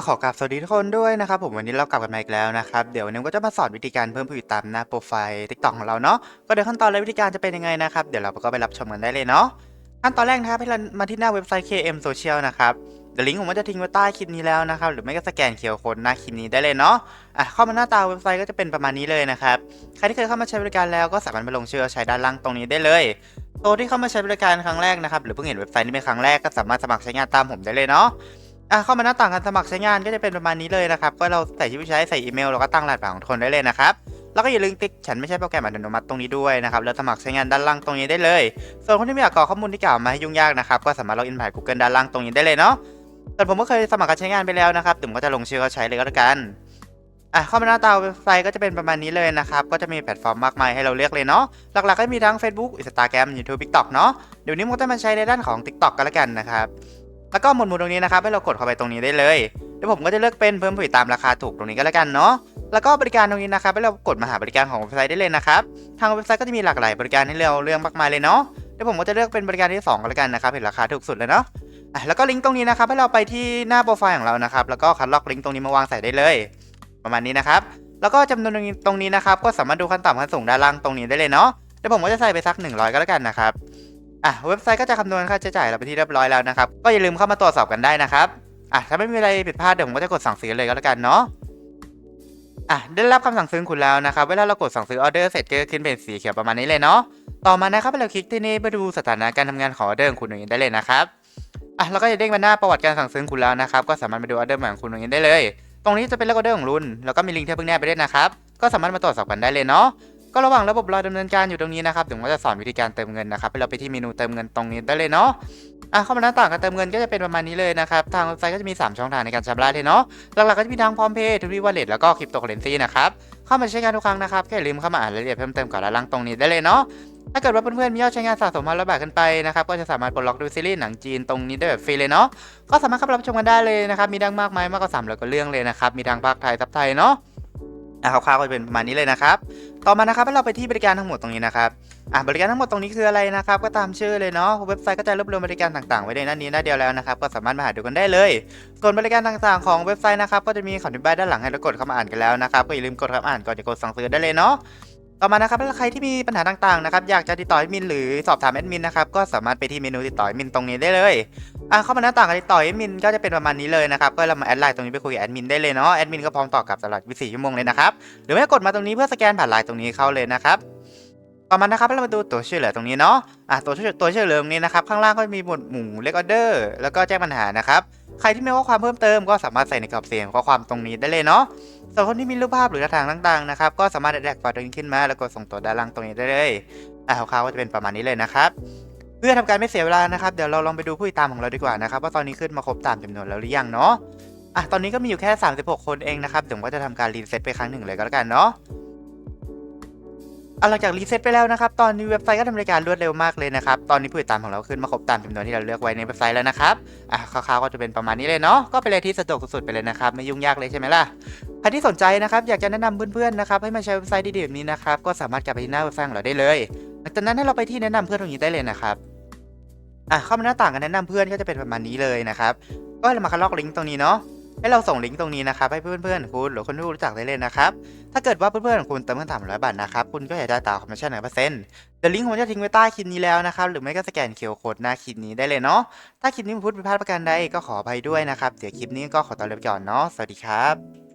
ก็ขอกราบสวัสดีทุกคนด้วยนะครับผมวันนี้เรากลับกันมาอีกแล้วนะครับเดี๋ยววันนี้ก็จะมาสอนวิธีการเพิ่มผู้ติดตามหน้าโปรไฟล์ TikTok ของเราเนาะก็เดี๋ยวขั้นตอนและวิธีการจะเป็นยังไงนะครับเดี๋ยวเราก็ไปรับชมกันได้เลยเนาะขั้นตอนแรกนะครับให้เรามาที่หน้าเว็บไซต์ KM Social นะครับเดี๋ยวลิงก์ผมก็จะทิ้งไว้ใต้คลิปนี้แล้วนะครับหรือไม่ก็สแกนเคอร์โค้ดหน้าคลิปนี้ได้เลยเนาะอะเข้ามาหน้าตาเว็บไซต์ก็จะเป็นประมาณนี้เลยนะครับใครที่เคยเข้ามาใช้บริการแล้วก็สามารถไปลงชื่อใช้ด้านล่างตรงนี้ได้เลยตัวที่เข้ามาใช้บริการครั้งแรกนะครับหรือเพิ่งเห็นเว็บไซต์นี้เป็นครั้งแรกก็สามารถสมัครใช้งานตามผมได้เลยเนาะ อะเข้ามาหน้าต่างการสมัครใช้งานก็จะเป็นประมาณนี้เลยนะครับ ก็เราใส่ชื่อผู้ใช้ใส่อีเมลแล้วก็ตั้งรหัสผ่านของคนได้เลยนะครับ แล้วก็อย่าลืมติ๊กฉันไม่ใช่โปรแกรมอัตโนมัติตรงนี้ด้วยนะครับแล้วสมัครใช้งานด้านล่างตรงนี้ได้เลย ส่วนคนที่ไม่อยากกรอกข้อมูลที่กล่าวมาให้ยุ่งยากนะครับก็สามารถล็อกอินผ่าน Google ด้านล่างตรงนี้ได้เลยเนาะแต่ผมก็เคยสมัครการใช้งานไปแล้วนะครับถึงก็จะลงชื่อเขาใช้เลยก็แล้วกันอะเข้ามาหน้าตาเว็บไซต์ก็จะเป็นประมาณนี้เลยนะครับ ก็จะมีแพลตฟอร์มมากมายให้เราเลือกเลยเนาะ หลักๆก็มีทั้ง Facebook Instagram YouTube TikTok เนาะ เดี๋ยวนี้มันก็จะมาใช้ในด้านของ TikTok กันแล้วกันนะครับ แล้วก็หมวดหมู่ตรงนี้นะครับให้เรากดเข้าไปตรงนี้ได้เลยเดี๋ยวผมก็จะเลือกเป็นเพิ่มผู้ติดตามราคาถูกตรงนี้ก็แล้วกันเนาะแล้วก็บริการตรงนี้นะครับให้เรากดมาหาบริการของเว็บไซต์ได้เลยนะครับทางเว็บไซต์ก็จะมีหลากหลายบริการให้เราเลือกมากมายเลยเนาะเดี๋ยวผมก็จะเลือกเป็นบริการที่สองก็แล้วกันนะครับเห็นราคาถูกสุดเลยเนาะอะแล้วก็ลิงก์ตรงนี้นะครับให้เราไปที่หน้าโปรไฟล์ของเรานะครับแล้วก็คัดลอกลิงก์ตรงนี้มาวางใส่ได้เลย ประมาณนี้นะครับแล้วก็จำนวนตรงนี้นะครับก็สามารถดูขั้นต่ำขั้นสูงด้านล่างตรงนี้ได้เลยเนาะเดี๋ยวผมก็จะใส่ไปสัก 100 ก็แล้วกันนะครับ อะเว็บไซต์ก็จะคำนวณค่าใช้จ่ายเราไปที่เรียบร้อยแล้วนะครับ ก็อย่าลืมเข้ามาตรวจสอบกันได้นะครับอะถ้าไม่มีอะไรผิดพลาดเดี๋ยวผมก็จะกดสั่งซื้อเลยก็แล้วกันเนาะอะได้รับคำสั่งซื้อคุณแล้วนะครับเวลาเรากดสั่งซื้อออเดอร์เสร็จก็ขึ้นเป็นสีเขียวประมาณนี้เลยเนาะต่อมานะครับเราคลิกที่นี่เพื่อดูสถานะการทำงานของออเดอร์ของคุณอย่างได้เลยนะครับอะแล้วก็จะเด้งมาหน้าประวัติการสั่งซื้อคุณแล้วนะครับ ก็สามารถไปดูออเดอร์ใหม่ของคุณอย่างได้เลย ตรงนี้จะเป็นเลขออเดอร์ของรุ่นแล้วก็มีลิงก์ที่เพิ่งแนบไปด้วยนะครับก็สามารถมาตรวจสอบกันได้เลยเนาะ ก็ระหว่างระบบรอดำเนินการอยู่ตรงนี้นะครับเดี๋ยวผมก็จะสอนวิธีการเติมเงินนะครับเราไปที่เมนูเติมเงินตรงนี้ได้เลยเนาะอะเข้ามาหน้าต่างการเติมเงินก็จะเป็นประมาณนี้เลยนะครับ ทางเว็บไซต์ก็จะมี 3 ช่องทางในการชำระเลยเนาะหลักๆก็จะมีทางพร้อมเพย์ทูบีวอลเล็ตแล้วก็คริปโตเคอเรนซีนะครับเข้ามาใช้งานทุกครั้งนะครับแค่ลืมเข้ามาอ่านรายละเอียดเพิ่มเติมก่อนด้านล่างตรงนี้ได้เลยเนาะถ้าเกิดว่าเพื่อนๆมียอดใช้งานสะสมมาระบาทขึ้นไปนะครับก็จะสามารถปลดล็อกดูซีรีส์หนังจีนตรงนี้ได้แบบฟรีเลยเนาะก็สามารถเข้าไปรับชมกันได้เลยนะครับมีดังมากมายมากกว่า3ร้อยกว่าเรื่องเลยนะครับมีทางภาคไทยซับไทยเนาะ อะคร่าวๆก็จะเป็นประมาณนี้เลยนะครับ ต่อมานะครับให้เราไปที่บริการทั้งหมดตรงนี้นะครับอะบริการทั้งหมดตรงนี้คืออะไรนะครับ ก็ตามชื่อเลยเนาะเว็บไซต์ก็จะรวบรวมบริการต่างๆ ไว้ในหน้านี้หน้าเดียวแล้วนะครับ ก็สามารถมาหาดูกันได้เลย ส่วนบริการต่างๆของเว็บไซต์นะครับ ก็จะมีคำอธิบายด้านหลังให้เรากดเข้ามาอ่านกันแล้วนะครับก็อย่าลืมกดเข้ามาอ่านก่อนจะกดสั่งซื้อได้เลยเนาะ ต่อมานะครับถ้าใครที่มีปัญหาต่างๆนะครับอยากจะติดต่อแอดมินหรือสอบถามแอดมินนะครับก็สามารถไปที่เมนูติดต่อแอดมินตรงนี้ได้เลยอะเข้ามาหน้าต่างการติดต่อแอดมินก็จะเป็นประมาณนี้เลยนะครับก็เรามาแอดไลน์ตรงนี้ไปคุยกับแอดมินได้เลยเนาะแอดมินก็พร้อมตอบกลับตลอด24ชั่วโมงเลยนะครับหรือไม่ก็กดมาตรงนี้เพื่อสแกนผ่านไลน์ตรงนี้เข้าเลยนะครับ ต่อมานะครับเรามาดูตัวช่วยเหลือตรงนี้เนาะอะตัวช่วยตัวช่วยเหลือตรงนี้นะครับข้างล่างก็มีหมวดหมู่เลขออเดอร์แล้วก็แจ้งปัญหานะครับใครที่มีข้อความเพิ่มเติมก็สามารถใส่ในกรอบเสียงข้อความตรงนี้ได้เลยเนาะส่วนคนที่มีรูปภาพหรือหน้าทางต่างๆนะครับก็สามารถแดกไฟล์ตรงนี้ขึ้นมาแล้วกดส่งตัวด้านล่างตรงนี้ได้เลยอะคร่าวๆก็จะเป็นประมาณนี้เลยนะครับเพื่อทำการไม่เสียเวลานะครับเดี๋ยวเราลองไปดูผู้ติดตามของเราดีกว่านะครับว่าตอนนี้ขึ้นมาครบตามจำนวนแล้วหรือยังเนาะอะตอนนี้ก็มีอยู่แค่ 36 คนเองนะครับเดี๋ยวผมก็จะทำการรีเซ็ตไปครั้งหนึ่งเลยก็แล้วกันเนาะ หลังจากรีเซ็ตไปแล้วนะครับ ตอนนี้เว็บไซต์ก็ทำรายการรวดเร็วมากเลยนะครับ ตอนนี้ผู้ติดตามของเราขึ้นมาครบตามจำนวนที่เราเลือกไว้ในเว็บไซต์แล้วนะครับ อะคร่าวๆก็จะเป็นประมาณนี้เลยเนาะ ก็เป็นอะไรที่สะดวกสุดๆไปเลยนะครับ ไม่ยุ่งยากเลยใช่ไหมล่ะ ใครที่สนใจนะครับอยากจะแนะนำเพื่อนๆนะครับให้มาใช้เว็บไซต์ดีๆแบบนี้นะครับ ก็สามารถกลับไปที่หน้าเว็บไซต์ของเราได้เลยหลังจากนั้นให้เราไปที่แนะนำเพื่อนตรงนี้ได้เลยนะครับ อะเข้ามาหน้าต่างการแนะนำเพื่อนก็จะเป็นประมาณนี้เลยนะครับ ก็เรามาคัดลอกลิงก์ตรงนี้เนาะ ให้เราส่งลิงก์ตรงนี้นะครับให้เพื่อนๆคุณหรือคนที่รู้จักได้เลยนะครับ ถ้าเกิดว่าเพื่อนๆของคุณเติมเงินต่ำร้อยบาทนะครับ คุณก็อยากได้ตามคอมมิชชั่นหนึ่งเปอร์เซ็นต์เดี๋ยวลิงก์ผมจะทิ้งไว้ใต้คลิปนี้แล้วนะครับ หรือไม่ก็สแกนเคอร์โคดหน้าคลิปนี้ได้เลยเนาะ ถ้าคลิปนี้ผมพูดผิดพลาดประการใดก็ขออภัยด้วยนะครับ เดี๋ยวคลิปนี้ก็ขอตัวลาไปก่อนเนาะ สวัสดีครับ